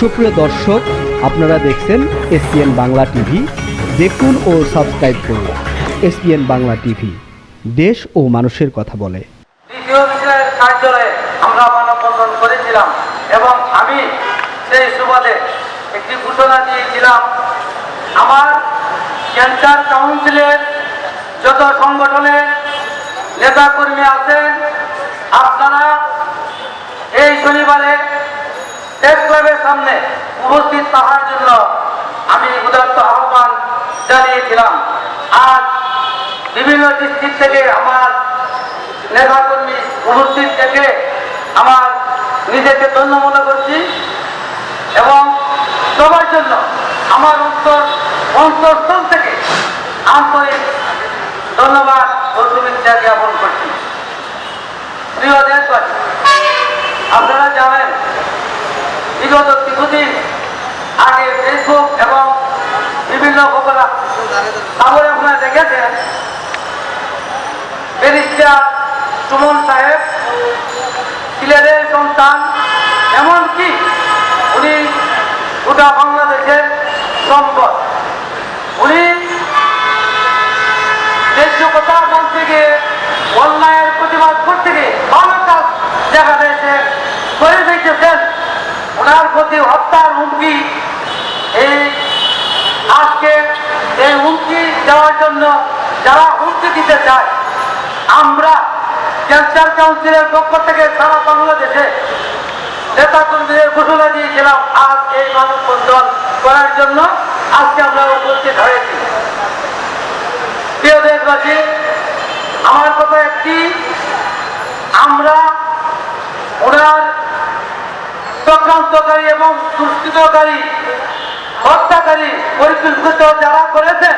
সুপ্রিয় দর্শক, আপনারা দেখছেন এসপিএন বাংলা টিভি। দেখুন ও সাবস্ক্রাইব করুন এসপিএন বাংলা টিভি। দেশ ও মানুষের কথা বলে। কার্যালয়ে আমরা মানববন্ধন করেছিলাম এবং আমি সেই সুবাদে একটি ঘোষণা দিয়েছিলাম, আমার ক্যান্সার কাউন্সিলের যত সংগঠনের নেতাকর্মী আছেন, আপনারা এই শনিবারে ক্লাবের সামনে উপস্থিত থাকার জন্য আমি উদাত্ত আহ্বান জানিয়েছিলাম। আজ বিভিন্ন ডিস্ট্রিক্ট থেকে আমার নেতাকর্মী উপস্থিত থেকে আমার নিজেকে ধন্য মনে করছি এবং সবার জন্য আমার উত্তর অন্তঃস্থল থেকে আন্তরিক ধন্যবাদ ও শুভেচ্ছা জ্ঞাপন করছি। প্রিয় দেশবাসী, আপনারা জানেন বিগত কিছুদিন আগে ফেসবুক এবং বিভিন্ন খবর খবরে আপনারা দেখেছেন, ব্যারিস্টার সুমন সাহেব, সিলেটের সন্তান, এমনকি উনি গোটা বাংলাদেশের সম্পদ। উনি দেশীয় কথা বলতে গিয়ে অন্যায়ের প্রতিবাদ করতে গিয়ে ভালো কাজ দেখা দিয়েছে করে দিয়েছেন ওনার প্রতি হত্যার হুমকি এই আজকে এই হুমকি দেওয়ার জন্য যারা হুমকি দিতে চায়, আমরা ক্যান্সার কাউন্সিলের পক্ষ থেকে সারা বাংলাদেশে নেতা কর্মীদের ঘোষণা দিয়েছিলাম, আজ এই মানববন্ধন করার জন্য আজকে আমরা উপস্থিত হয়েছি। প্রিয় দেশবাসী, আমার কথা একটি, আমরা ওনার চক্রান্তকারী এবং দুষ্কৃতকারী, হত্যাকারী পরিকল্পিত যারা করেছেন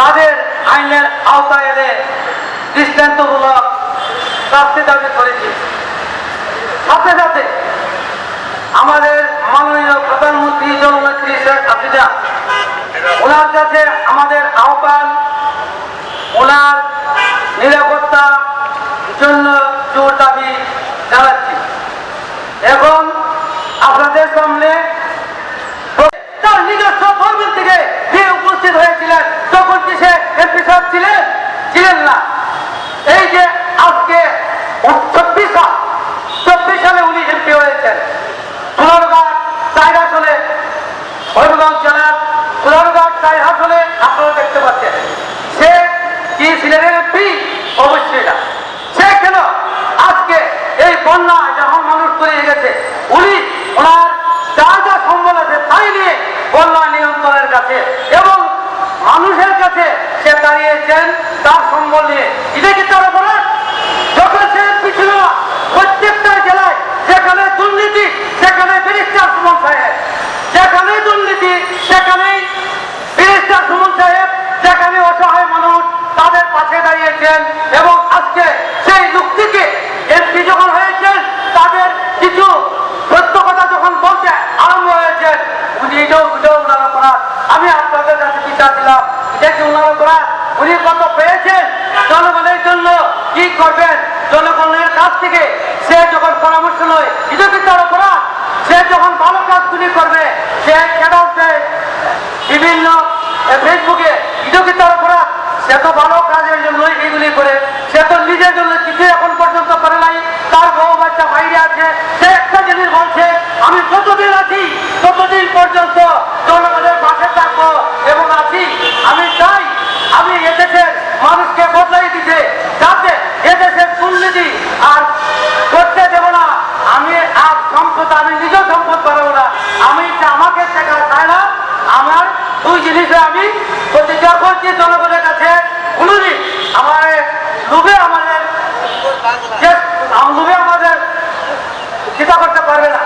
তাদের আইনের আওতায় এনে দৃষ্টান্তমূলক শাস্তি দাবি করেছি। সাথে সাথে আমাদের মাননীয় প্রধানমন্ত্রী জননেত্রী শেখ হাসিনা, ওনার কাছে আমাদের আহ্বান, ওনার নিরাপত্তা জন্য জোর দাবি জানাচ্ছি। এখন আপনাদের সামনে তার নিজস্ব কর্মীর থেকে যে উপস্থিত হয়েছিলেন। তখন কি সে এমপি সাহেব ছিলেন? ছিলেন না। এই যে আজকে চব্বিশ সাল, চব্বিশ সালে উনি এমপি হয়েছেন। সোনারঘাট চার আসলে হবিগঞ্জ জেলার সোনারঘাট চার আসলে আপনারা দেখতে পাচ্ছেন। সে কি ছিলেন এমপি? অবশ্যই সে কেন? আজকে এই বন্যা যখন মানুষ তৈরি গেছে। উনি ওনার যা যা সম্বল আছে তাই নিয়ে বন্যা নিয়ন্ত্রণের কাছে এবং মানুষের কাছে সে দাঁড়িয়েছেন, তার সম্বল নিয়ে। এটা কি তার বলে যখন সে পিছনে প্রত্যেকটা জেলায় সেখানে দুর্নীতি, সেখানে সুমন সাহেব। দুর্নীতি, সেখানেই ব্যারিস্টার সুমন সাহেব অসহায় মানুষ তাদের পাশে দাঁড়িয়েছেন এবং আজকে সেই লোকটিকে এমপি যখন হয়েছেন তাদের কিছু সত্য কথা যখন বলতে আরম্ভ হয়েছে উনি এটাও এটাও উনার অপরাধ আমি আপনাদের কাছে বিচার দিলাম এটা কি উনার অপরাধ উনি কত পেয়েছেন জনগণের জন্য কি করবেন? জনগণের কাছ থেকে সে যখন পরামর্শ নয় কি তার অপরাধ? সে যখন ভালো কাজগুলি করবে, সে কেন বিভিন্ন ফেসবুকে কি তার অপরাধ? সে তো ভালো কাজের জন্যই এগুলি করে, সে তো নিজের জন্য কিছু এখন পর্যন্ত করে নাই। তার বউ বাচ্চা বাইরে আছে, সে একটা জিনিস বলছে, আমি যতদিন আছি, ততদিন পর্যন্ত জনগণের পাশে থাকব এবং আছি। আমি চাই আমি এদেশের মানুষকে বদলাই দিতে যাতে এদেশের দুর্নীতি আর করতে দেব না আমি আর সম্পদ আমি নিজ সম্পদ বাড়াবো না আমি চা- আমাকে আমার দুই জিনিসে আমি প্রতিজ্ঞা করছি, জনগণের কাছে কোনোদিন আমার লোভে আমাদের লোভে আমাদের চিন্তা করতে পারবে না।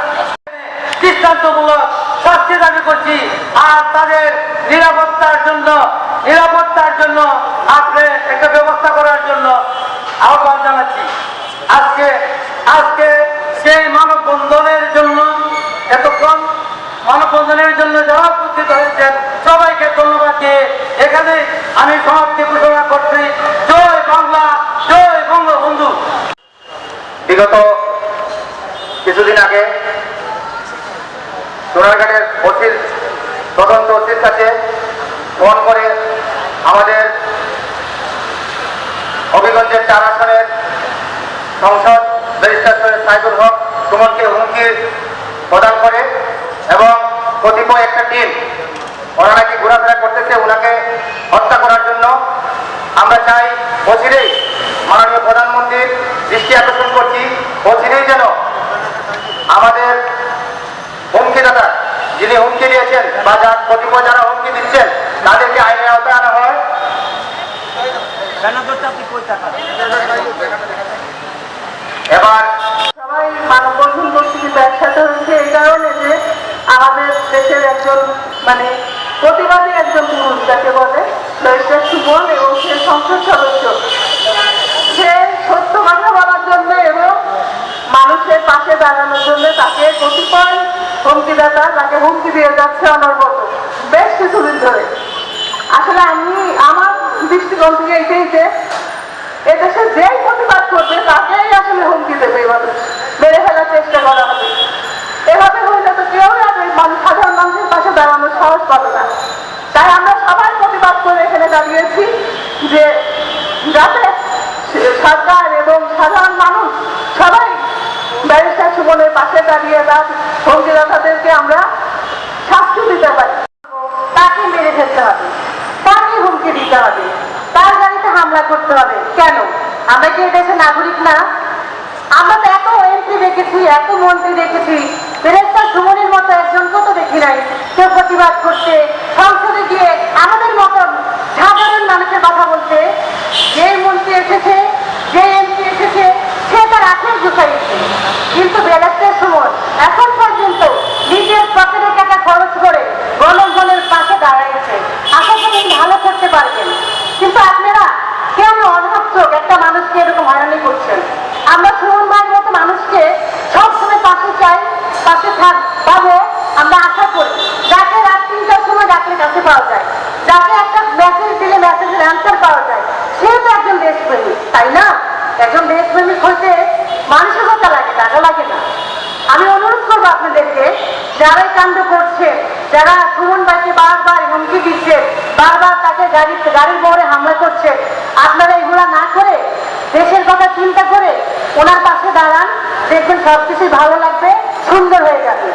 তাদের নিরাপত্তার জন্য নিরাপত্তার জন্য আপনি একটা ব্যবস্থা করার জন্য আহ্বান জানাচ্ছি। আজকে আজকে সেই মানববন্ধনের জন্য এতক্ষণ মানববন্ধনের জন্য যারা উপস্থিত হয়েছেন সবাইকে ধন্যবাদ দিয়ে এখানে আমি সমাপ্তি ঘোষণা করছি। জয় বাংলা, জয় বঙ্গবন্ধু। বিগত কিছুদিন আগে সোনারঘাটের ওসির তদন্ত ওসির কাছে ফোন করে আমাদের হবিগঞ্জের চার আসনের সংসদ ব্যারিস্টার সৈয়দ সাইদুল হক সুমনকে হুমকি প্রদান করে এবং কতিপয় একটা টিম, ওরা নাকি ঘোরাফেরা করতেছে, ওনাকে হত্যা করার জন্য। আমরা চাই অচিরেই মাননীয় প্রধানমন্ত্রীর দৃষ্টি আকর্ষণ করছি, অচিরেই যেন আমাদের হুমকিদাতা যিনি হুমকি দিয়েছেন, বা যার কতিপয় যারা হুমকি দিচ্ছেন তাদেরকে আইনের আওতায় আনা হয় এবার সবাই মানববন্ধন করছি কিন্তু একসাথে হচ্ছে এই কারণে যে আমাদের দেশের একজন মানে প্রতিবাদী একজন পুরুষ যাকে বলে, ললিতা সুমন এবং সে সংসদ সদস্য। সে সত্য কথা বলার জন্য এবং মানুষের পাশে দাঁড়ানোর জন্য তাকে কতিপয় হুমকিদাতা তাকে হুমকি দিয়ে যাচ্ছে অনর্গত বেশ কিছুদিন ধরে। আসলে আমি, আমার দৃষ্টিকোণ থেকে এটাই যে, এদেশে যেই প্রতিবাদ করবে তাকেই আসলে হুমকি দেবে এভাবে মেরে ফেলার চেষ্টা করা হবে। এভাবে হইলে তো কেউ আর মানুষ, সাধারণ মানুষের পাশে দাঁড়ানোর সাহস পাবে না তাই আমরা সবাই প্রতিবাদ করে এখানে দাঁড়িয়েছি যে যাতে সরকার এবং সাধারণ মানুষ সবাই ব্যারিস্টার সুমনের পাশে দাঁড়িয়ে তার হুমকিদাতাদেরকে আমরা শাস্তি দিতে পারি। তাকে মেরে ফেলতে হবে। তাকে হুমকি দিতে হবে। তার গাড়িতে হামলা করতে হবে। কেন? আমরা কি দেশের নাগরিক না? আমরা তো এত এমপি দেখেছি, এত মন্ত্রী দেখেছি। ফেরেস্তার সুমনের মতো একজনকেও তো দেখি নাই। কেউ প্রতিবাদ করতে সংসদে গিয়ে আমাদের মতো সাধারণ মানুষের কথা বলতে যে মন্ত্রী এসেছে, যে এমপি এসেছে, সে তার আখের গুছাইছে কিন্তু বেলাস্টের সুমন এখন পর্যন্ত নিজের পকেটের টাকা খরচ করে গণগণের পাশে দাঁড়াইছে। আশা করি ভালো করতে পারবেন। কিন্তু আপনারা কেন অধর্ষক একটা মানুষকে এরকম হয়রানি করছেন। আমরা সুমন ভাইয়ের মতো মানুষকে সবসময় পাশে চাই, পাশে থাক, পাবো, আমরা আশা করি। যাকে রাত তিনটার সময় ডাকলে কাছে পাওয়া যায়, যাকে অ্যান্সার পাওয়া যায়। সে তো একজন দেশপ্রেমিক তাই না? একজন দেশপ্রেমিক হইতে মানসিকতা লাগে টাকা লাগে না। আমি অনুরোধ করব আপনাদেরকে যারা কাণ্ড করছে, যারা সুমন ভাইকে বারবার হুমকি দিচ্ছে, বারবার তাকে গাড়ি গাড়ির মোড়ে হামলা করছে, আপনারা এগুলা না করে, দেশের কথা চিন্তা করে ওনার পাশে দাঁড়ান, দেখবেন সবকিছুই ভালো লাগবে, সুন্দর হয়ে যাবে।